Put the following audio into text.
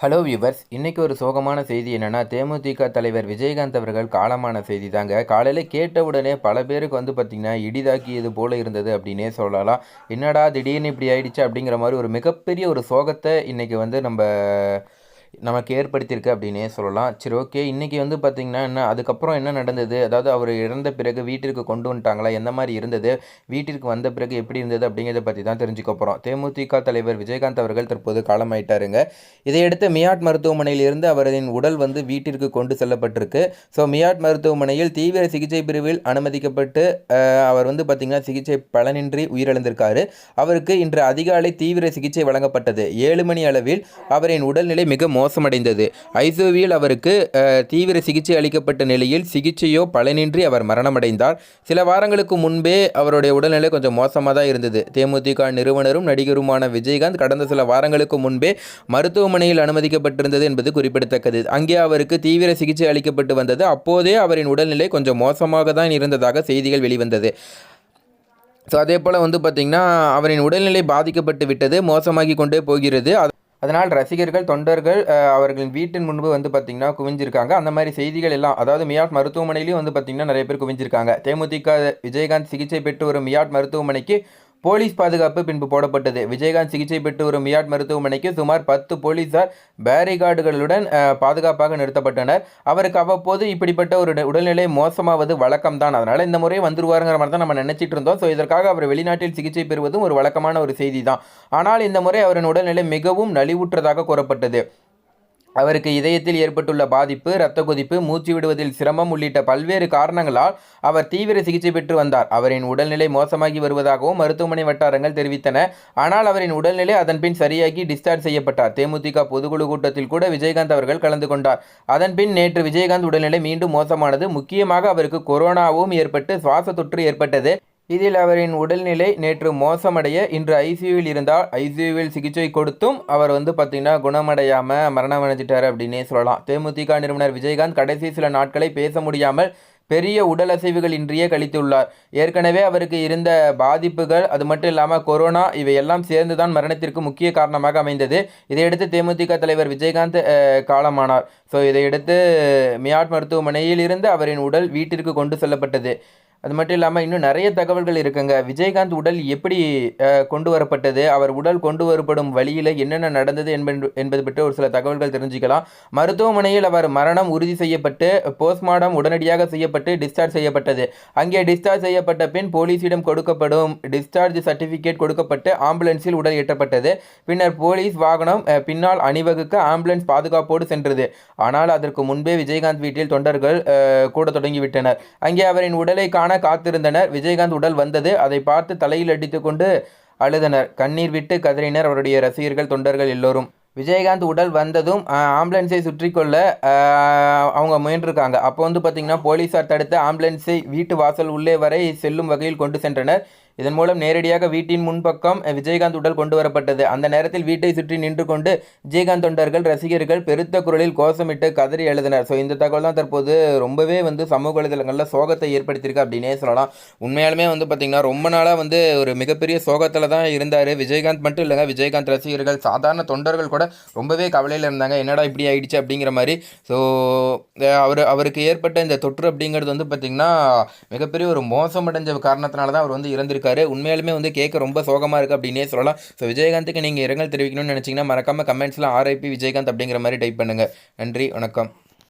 Hello viewers இன்றைக்கி ஒரு சோகமான செய்தி என்னென்னா தேமுதிக தலைவர் விஜயகாந்த் அவர்கள் காலமான செய்தி தாங்க. காலையில் கேட்ட உடனே பல பேருக்கு வந்து பார்த்திங்கன்னா இடிதாக்கியது போல் இருந்தது அப்படின்னே சொல்லலாம். என்னடா திடீர்னு இப்படி ஆயிடுச்சு அப்படிங்கிற மாதிரி ஒரு மிகப்பெரிய ஒரு சோகத்தை இன்றைக்கி வந்து நம்ம நமக்கு ஏற்படுத்தியிருக்கு அப்படின்னே சொல்லலாம். சரி ஓகே. இன்றைக்கி வந்து பார்த்திங்கன்னா என்ன அதுக்கப்புறம் என்ன நடந்தது? அதாவது அவர் இறந்த பிறகு வீட்டிற்கு கொண்டு வந்துட்டாங்களா? எந்த மாதிரி இருந்தது? வீட்டிற்கு வந்த பிறகு எப்படி இருந்தது? அப்படிங்கிறத பற்றி தான் தெரிஞ்சுக்க போகிறோம் தேமுதிக தலைவர் விஜயகாந்த் அவர்கள் தற்போது காலமாயிட்டாருங்க. இதையடுத்து மியாட் மருத்துவமனையில் இருந்து அவரின் உடல் வந்து வீட்டிற்கு கொண்டு செல்லப்பட்டிருக்கு. ஸோ மியாட் மருத்துவமனையில் தீவிர சிகிச்சை பிரிவில் அனுமதிக்கப்பட்டு அவர் வந்து பார்த்திங்கன்னா சிகிச்சை பலனின்றி உயிரிழந்திருக்காரு. அவருக்கு இன்று அதிகாலை தீவிர சிகிச்சை வழங்கப்பட்டது. ஏழு மணி அளவில் அவரின் உடல்நிலை மிக மோசமடைந்தது ஐசியூவில் அவருக்கு தீவிர சிகிச்சை அளிக்கப்பட்ட நிலையில் சிகிச்சையோ பலனின்றி அவர் மரணமடைந்தார். சில வாரங்களுக்கு முன்பே அவருடைய உடல்நிலை கொஞ்சம் மோசமாக தான் இருந்தது. தேமுதிக நிறுவனரும் நடிகருமான விஜயகாந்த் கடந்த சில வாரங்களுக்கு முன்பே மருத்துவமனையில் அனுமதிக்கப்பட்டிருந்தது என்பது குறிப்பிடத்தக்கது. அங்கே அவருக்கு தீவிர சிகிச்சை அளிக்கப்பட்டு வந்தது. அப்போதே அவரின் உடல்நிலை கொஞ்சம் மோசமாக தான் இருந்ததாக செய்திகள் வெளிவந்தது. ஸோ அதே போல் வந்து பார்த்திங்கன்னா அவரின் உடல்நிலை பாதிக்கப்பட்டு விட்டது மோசமாகி கொண்டே போகிறது. அதனால் ரசிகர்கள் தொண்டர்கள் அவர்களின் வீட்டின் முன்பு வந்து பார்த்திங்கன்னா குவிஞ்சிருக்காங்க. அந்த மாதிரி செய்திகள் எல்லாம் அதாவது மியாட் மருத்துவமனையிலையும் வந்து பார்த்திங்கன்னா நிறைய பேர் குவிஞ்சிருக்காங்க. தேமுதிக விஜயகாந்த் சிகிச்சை பெற்று வரும் மியாட் மருத்துவமனைக்கு போலீஸ் பாதுகாப்பு பின்பு போடப்பட்டது. விஜயகாந்த் சிகிச்சை பெற்று வரும் மியாட் மருத்துவமனைக்கு சுமார் பத்து போலீசார் பேரிகார்டுகளுடன் பாதுகாப்பாக நிறுத்தப்பட்டனர். அவருக்கு அவ்வப்போது இப்படிப்பட்ட ஒரு உடல்நிலை மோசமாவது வழக்கம் தான் அதனால் இந்த முறை வந்துருவாருங்கிற மாதிரி தான் நம்ம நினச்சிட்டு இருந்தோம். ஸோ இதற்காக அவர் வெளிநாட்டில் சிகிச்சை பெறுவதும் ஒரு வழக்கமான ஒரு செய்தி தான் ஆனால் இந்த முறை அவரின் உடல்நிலை மிகவும் நலிவுற்றதாக கூறப்பட்டது. அவருக்கு இதயத்தில் ஏற்பட்டுள்ள பாதிப்பு இரத்த கொதிப்பு மூச்சு விடுவதில் சிரமம் உள்ளிட்ட பல்வேறு காரணங்களால் அவர் தீவிர சிகிச்சை பெற்று வந்தார். அவரின் உடல்நிலை மோசமாகி வருவதாகவும் மருத்துவமனை வட்டாரங்கள் தெரிவித்தன. ஆனால் அவரின் உடல்நிலை அதன்பின் சரியாகி டிஸ்சார்ஜ் செய்யப்பட்டார். தேமுதிக பொதுக்குழு கூட்டத்தில் கூட விஜயகாந்த் அவர்கள் கலந்து கொண்டார். அதன்பின் நேற்று விஜயகாந்த் உடல்நிலை மீண்டும் மோசமானது. முக்கியமாக அவருக்கு கொரோனாவும் ஏற்பட்டு சுவாச தொற்று ஏற்பட்டது. இதில் அவரின் உடல்நிலை நேற்று மோசமடைய இன்று ஐசியூவில் இருந்தால் ஐசியூவில் சிகிச்சை கொடுத்தும் அவர் வந்து பார்த்திங்கன்னா குணமடையாமல் மரணம் அடைஞ்சிட்டார் அப்படின்னே சொல்லலாம். தேமுதிக நிறுவனர் விஜயகாந்த் கடைசி சில நாட்களை பேச முடியாமல் பெரிய உடல் அசைவுகள் இன்றியே கழித்துள்ளார். ஏற்கனவே அவருக்கு இருந்த பாதிப்புகள் அது மட்டும் இல்லாமல் கொரோனா இவையெல்லாம் சேர்ந்து தான் மரணத்திற்கு முக்கிய காரணமாக அமைந்தது. இதையடுத்து தேமுதிக தலைவர் விஜயகாந்த் காலமானார். ஸோ இதையடுத்து மியாட் மருத்துவமனையில் இருந்து அவரின் உடல் வீட்டிற்கு கொண்டு செல்லப்பட்டது. அது மட்டும் இல்லாமல் இன்னும் நிறைய தகவல்கள் இருக்குங்க. விஜயகாந்த் உடல் எப்படி கொண்டு வரப்பட்டது அவர் உடல் கொண்டு வரப்படும் வழியில் என்னென்ன நடந்தது என்பது என்பது பற்றி ஒரு சில தகவல்கள் தெரிஞ்சுக்கலாம். மருத்துவமனையில் அவர் மரணம் உறுதி செய்யப்பட்டு போஸ்ட்மார்டம் உடனடியாக செய்யப்பட்டு டிஸ்சார்ஜ் செய்யப்பட்டது. அங்கே டிஸ்சார்ஜ் செய்யப்பட்ட பின் போலீஸிடம் கொடுக்கப்படும் டிஸ்சார்ஜ் சர்டிஃபிகேட் கொடுக்கப்பட்டு ஆம்புலன்ஸில் உடல் ஏற்றப்பட்டது பின்னர் போலீஸ் வாகனம் பின்னால் அணிவகுக்க ஆம்புலன்ஸ் பாதுகாப்போடு சென்றது. ஆனால் அதற்கு முன்பே விஜயகாந்த் வீட்டில் தொண்டர்கள் கூட தொடங்கிவிட்டனர். அங்கே அவரின் உடலை காண காண காத்திருந்தனர். விஜயகாந்த் உடல் வந்தது. அதை பார்த்து தலையில் அடித்துக்கொண்டு அழுதனர். கண்ணீர் விட்டு கதறினர் அவருடைய ரசிகர்கள் தொண்டர்கள் எல்லோரும். விஜயகாந்த் உடல் வந்ததும் ஆம்புலன்ஸை சுற்றி கொள்ள அவங்க முயன்றிருக்காங்க. அப்போ வந்து பார்த்திங்கன்னா போலீஸார் தடுத்து ஆம்புலன்ஸை வீட்டு வாசல் உள்ளே வரை செல்லும் வகையில் கொண்டு சென்றனர். இதன் மூலம் நேரடியாக வீட்டின் முன்பக்கம் விஜயகாந்த் உடல் கொண்டு வரப்பட்டது. அந்த நேரத்தில் வீட்டை சுற்றி நின்று கொண்டு விஜயகாந்த் தொண்டர்கள் ரசிகர்கள் பெருத்த குரலில் கோஷமிட்டு கதறி எழுதினர். ஸோ இந்த தகவல் தான் தற்போது ரொம்பவே வந்து சமூக வலைதளங்களில் சோகத்தை ஏற்படுத்தியிருக்கு அப்படின்னே சொல்லலாம். உண்மையாலுமே வந்து பார்த்திங்கன்னா ரொம்ப நாளாக வந்து ஒரு மிகப்பெரிய சோகத்தில் தான் இருந்தார் விஜயகாந்த். மட்டும் இல்லைங்க விஜயகாந்த் ரசிகர்கள் சாதாரண தொண்டர்கள் கூட ரொம்பவே கவலையில் இருந்தாங்க. என்னடா இப்படி ஆயிடுச்சு அப்படிங்கிற மாதிரி. ஸோ அவர் அவருக்கு ஏற்பட்ட இந்த தொற்று அப்படிங்கிறது வந்து பார்த்திங்கன்னா மிகப்பெரிய ஒரு மோசமடைஞ்ச காரணத்தினால தான் அவர் வந்து இறந்திருக்காரு. சொல்லியிருக்காரு உண்மையாலுமே வந்து கேட்க ரொம்ப சோகமாக இருக்குது அப்படின்னே சொல்லலாம். ஸோ விஜயகாந்துக்கு நீங்கள் இரங்கல் தெரிவிக்கணும்னு நினச்சிங்கன்னா மறக்காமல் கமெண்ட்ஸில் ஆர்ஐபி விஜயகாந்த் அப்படிங்கிற மாதிரி டைப் பண்ணுங்கள் நன்றி வணக்கம்.